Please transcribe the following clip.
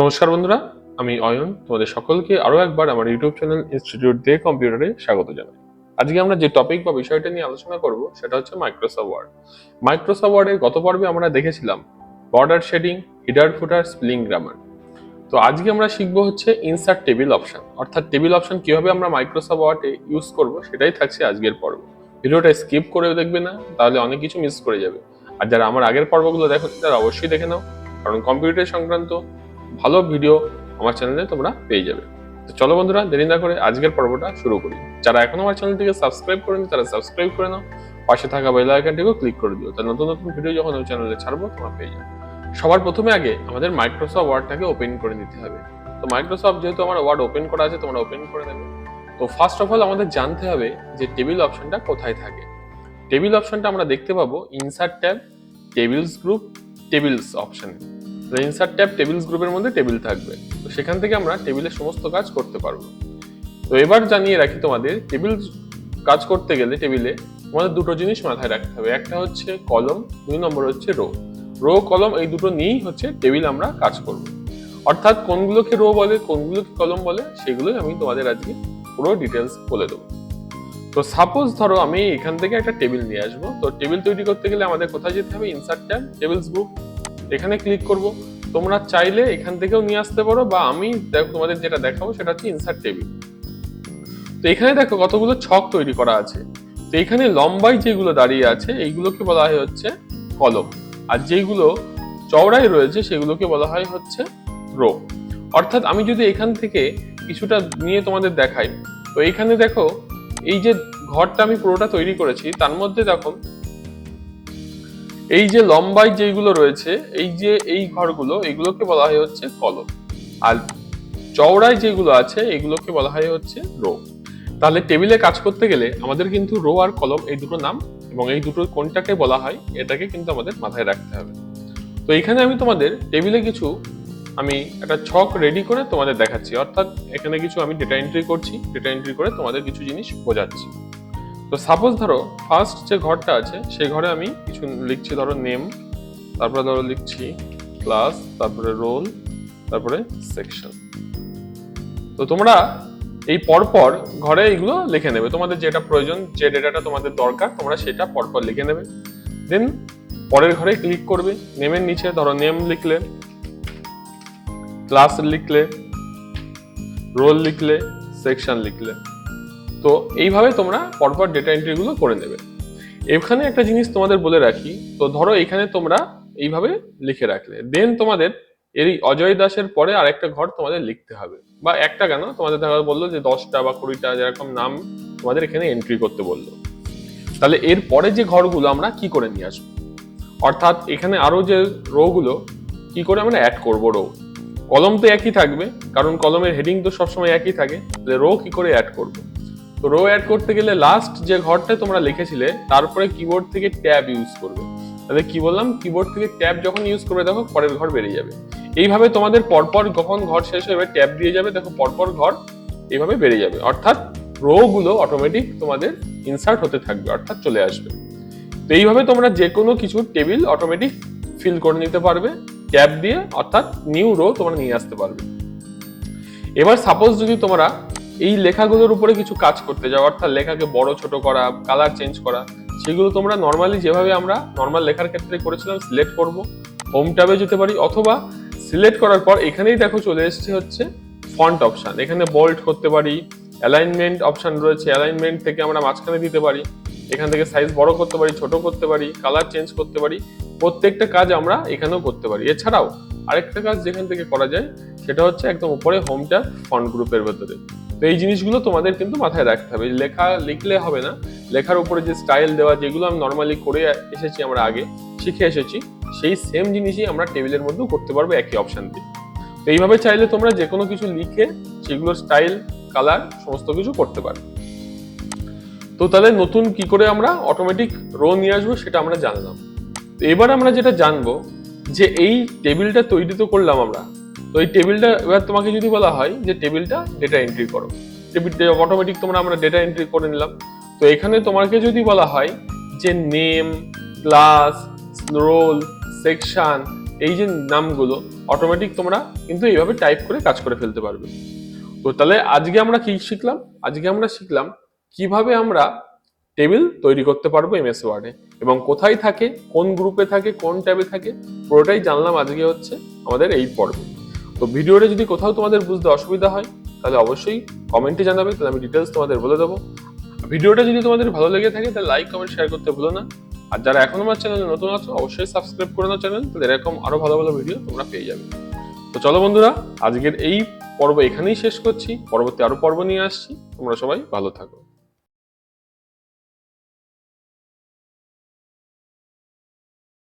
নমস্কার বন্ধুরা, আমি অয়ন। তোমাদের সকলকে আরও একবার আমার ইউটিউব চ্যানেল ইনস্টিটিউট ডে কম্পিউটারে স্বাগত জানাই। আজকে আমরা যে টপিক বা বিষয়টা নিয়ে আলোচনা করব, সেটা হচ্ছে মাইক্রোসফট ওয়ার্ড মাইক্রোসফট ওয়ার্ডের গত পর্বে আমরা দেখেছিলাম border shading header footer spelling grammar তো আজকে আমরা শিখব হচ্ছে ইনসার্ট টেবিল অপশন অর্থাৎ টেবিল অপশন কীভাবে আমরা মাইক্রোসফট ওয়ার্ডে ইউজ করব, সেটাই থাকছে আজকের পর্ব। ভিডিওটা স্কিপ করে দেখবে না, তাহলে অনেক কিছু মিস করে যাবে। আর যারা আমার আগের পর্বগুলো দেখো তারা অবশ্যই দেখে নাও। কারণ কম্পিউটার সংক্রান্ত ভালো ভিডিও আমার চ্যানেলে তোমরা পেয়ে যাবে। তো চলো বন্ধুরা, দেরি না করে আজকের পর্বটা শুরু করি। যারা এখনও আমার চ্যানেলটিকে সাবস্ক্রাইব করেনি, তারা সাবস্ক্রাইব করে নাও। পাশে থাকা বেল আইকনটিকেও ক্লিক করে দিও। তার নতুন নতুন ভিডিও যখন ওই চ্যানেলে ছাড়বো, তোমরা পেয়ে যাবে। সবার প্রথমে আগে আমাদের মাইক্রোসফট ওয়ার্ডটাকে ওপেন করে নিতে হবে। তো মাইক্রোসফট যেহেতু আমার ওয়ার্ড ওপেন করা আছে, তোমরা ওপেন করে নেবে। তো ফার্স্ট অফ অল আমাদের জানতে হবে যে টেবিল অপশনটা কোথায় থাকে। টেবিল অপশনটা আমরা দেখতে পাবো insert tab tables group tables option insert tab tables গ্রুপের মধ্যে টেবিল থাকবে। তো সেখান থেকে আমরা টেবিলের সমস্ত কাজ করতে পারব। তো এবার জানিয়ে রাখি তোমাদের টেবিল কাজ করতে গেলে টেবিলে তোমাদের দুটো জিনিস মাথায় রাখতে হবে। একটা হচ্ছে কলম দুই নম্বর হচ্ছে রো রো কলম এই দুটো নিয়েই হচ্ছে টেবিল আমরা কাজ করব। অর্থাৎ কোনগুলোকে রো বলে, কোনগুলোকে কলম বলে, সেগুলোই আমি তোমাদের আজকে পুরো ডিটেলস বলে দেবো। তো সাপোজ ধরো আমি এখান থেকে একটা টেবিল নিয়ে আসব। তো টেবিল তৈরি করতে গেলে আমাদের কোথায় যেতে হবে? ইনসার্ট ট্যাব টেবিলস গ্রুপ এখানে ক্লিক করব। তোমরা চাইলে এখান থেকেও নিয়ে আসতে পারো বা আমি দেখো তোমাদের যেটা দেখাবো সেটা হচ্ছে ইনসার্ট টেবিল তো এখানে দেখো কতগুলো ছক তৈরি করা আছে। তো এখানে লম্বাই যেগুলো দাঁড়িয়ে আছে, এইগুলোকে বলা হয় হচ্ছে কলম। আর যেগুলো চওড়াই রয়েছে, সেগুলোকে বলা হয় হচ্ছে রো অর্থাৎ আমি যদি এখান থেকে কিছুটা নিয়ে তোমাদের দেখাই, তো এখানে দেখো এই যে ঘরটা আমি পুরোটা তৈরি করেছি, তার মধ্যে দেখো এই যে লম্বাই যেগুলো রয়েছে, এই যে এই ঘরগুলো, এগুলোকে বলা হয় হচ্ছে কলম। আর চওড়ায় যেগুলো আছে, এগুলোকে বলা হয় হচ্ছে রো। তাহলে টেবিলে কাজ করতে গেলে আমাদের কিন্তু রো আর কলম এই দুটো নাম, এবং এই দুটো কোনটাকে বলা হয়, এটাকে কিন্তু আমাদের মাথায় রাখতে হবে। তো এখানে আমি তোমাদের টেবিলে কিছু, আমি একটা ছক রেডি করে তোমাদের দেখাচ্ছি। অর্থাৎ এখানে কিছু আমি ডেটা এন্ট্রি করছি ডেটা এন্ট্রি করে তোমাদের কিছু জিনিস বোঝাচ্ছি। তো সাপোজ ধরো ফার্স্ট যে ঘরটা আছে, সেই ঘরে আমি কিছু লিখছি, ধরো নেম তারপরে ধরো লিখছি ক্লাস তারপরে রোল তারপরে সেকশন তো তোমরা এই পরপর ঘরে এইগুলো লিখে নেবে। তোমাদের যেটা প্রয়োজন, যে ডেটাটা তোমাদের দরকার, তোমরা সেটা পরপর লিখে নেবে। দেন পরের ঘরে ক্লিক করবে নেমের নিচে ধরো নেম লিখলে ক্লাস লিখলে রোল লিখলে সেকশন লিখলে। তো এইভাবে তোমরা পরপর ডেটা এন্ট্রিগুলো করে নেবে। এখানে একটা জিনিস তোমাদের বলে রাখি, তো ধরো এখানে তোমরা এইভাবে লিখে রাখলে। দেন তোমাদের এই অজয় দাসের পরে আর একটা ঘর তোমাদের লিখতে হবে। বা একটা কেন? তোমাদের দেখা বলল যে দশটা বা কুড়িটা যেরকম নাম তোমাদের এখানে এন্ট্রি করতে বলল। তাহলে এর পরে যে ঘরগুলো আমরা কি করে নিয়ে আসব? অর্থাৎ এখানে আরও যে রোগুলো কি করে আমরা অ্যাড করব রো কলম তো একই থাকবে, কারণ কলমের হেডিং তো সবসময় একই থাকে। তাহলে রো কি করে অ্যাড করব? তো রো অ্যাড করতে গেলে লাস্ট যে ঘরটা তোমরা লিখেছিলে, তারপরে কিবোর্ড থেকে ট্যাব ইউজ করবে। তাহলে কি বললাম? কিবোর্ড থেকে ট্যাব যখন ইউজ করবে, দেখো পরের ঘর বেরিয়ে যাবে। এইভাবে তোমাদের পরপর যখন ঘর শেষ হবে ট্যাব দিয়ে যাবে, দেখো পরপর ঘর এইভাবে বেরিয়ে যাবে। অর্থাৎ রো গুলো অটোমেটিক তোমাদের ইনসার্ট হতে থাকবে, অর্থাৎ চলে আসবে। তো এইভাবে তোমরা যে কোনো কিছু টেবিল অটোমেটিক ফিল করে নিতে পারবে ট্যাব দিয়ে, অর্থাৎ নিউ রো তোমরা নিয়ে আসতে পারবে। এবার সাপোজ যদি তোমরা এই লেখাগুলোর উপরে কিছু কাজ করতে যাও, অর্থাৎ লেখাকে বড়, ছোট করা কালার চেঞ্জ করা, সেগুলো তোমরা নর্মালি যেভাবে আমরা নর্মাল লেখার ক্ষেত্রে করেছিলাম সিলেক্ট করব হোম ট্যাবে যেতে পারি, অথবা সিলেক্ট করার পর এখানেই দেখো চলে এসছে হচ্ছে ফন্ট অপশান এখানে বোল্ড করতে পারি অ্যালাইনমেন্ট অপশন রয়েছে অ্যালাইনমেন্ট থেকে আমরা মাঝখানে দিতে পারি, এখান থেকে সাইজ বড় করতে পারি, ছোট করতে পারি কালার চেঞ্জ করতে পারি, প্রত্যেকটা কাজ আমরা এখানেও করতে পারি। এছাড়াও আরেকটা কাজ যেখান থেকে করা যায়, সেটা হচ্ছে একদম উপরে হোম ট্যাব ফন্ট গ্রুপের ভেতরে। তো এই জিনিসগুলো তোমাদের কিন্তু মাথায় রাখতে হবে। লেখা লিখলে হবে না। লেখার উপরে যে স্টাইল দেওয়া, যেগুলো আমি নর্মালি করে এসেছি আমরা আগে, শিখে এসেছি, সেই সেম জিনিসই আমরা টেবিলের মধ্যেও করতে পারব একই অপশন দিয়ে। তো এইভাবে চাইলে তোমরা যে কোনো কিছু লিখে সেগুলোর স্টাইল কালার সমস্ত কিছু করতে পারবে তো তাহলে নতুন কি করে আমরা অটোমেটিক রো নিয়ে আসব সেটা আমরা জানলাম। তো এবার আমরা যেটা জানব যে এই টেবিলটা তৈরি তো করলাম আমরা তো এই টেবিলটা এবার তোমাকে যদি বলা হয় যে টেবিলটা ডেটা এন্ট্রি করো। টেবিলটা অটোমেটিক তোমরা আমরা ডেটা এন্ট্রি করে নিলাম। তো এখানে তোমাকে যদি বলা হয় যে নেম ক্লাস রোল সেকশন এই যে নামগুলো অটোমেটিক তোমরা কিন্তু এইভাবে টাইপ করে কাজ করে ফেলতে পারবে। তো তাহলে আজকে আমরা কি শিখলাম? আজকে আমরা শিখলাম কীভাবে আমরা টেবিল তৈরি করতে পারব এমএস ওয়ার্ডে এবং কোথায় থাকে, কোন গ্রুপে থাকে, কোন ট্যাবে থাকে, পুরোটাই জানলাম আজকে হচ্ছে আমাদের এই পর্বে। তো ভিডিওটা যদি কোথাও তোমাদের বুঝতে অসুবিধা হয়, তাহলে অবশ্যই কমেন্টে জানাবে, তাহলে আমি ডিটেলস তোমাদের বলে দেবো। ভিডিওটা যদি তোমাদের ভালো লেগে থাকে, তাহলে লাইক কমেন্ট শেয়ার করতে ভুলো না। আর যারা এখন আমার চ্যানেলে নতুন আছো, অবশ্যই সাবস্ক্রাইব করে নাও চ্যানেল তাহলে এরকম আরও ভালো ভালো ভিডিও তোমরা পেয়ে যাবে। তো চলো বন্ধুরা, আজকের এই পর্ব এখানেই শেষ করছি। পরবর্তী আরও পর্ব নিয়ে আসছি। তোমরা সবাই ভালো থাকো।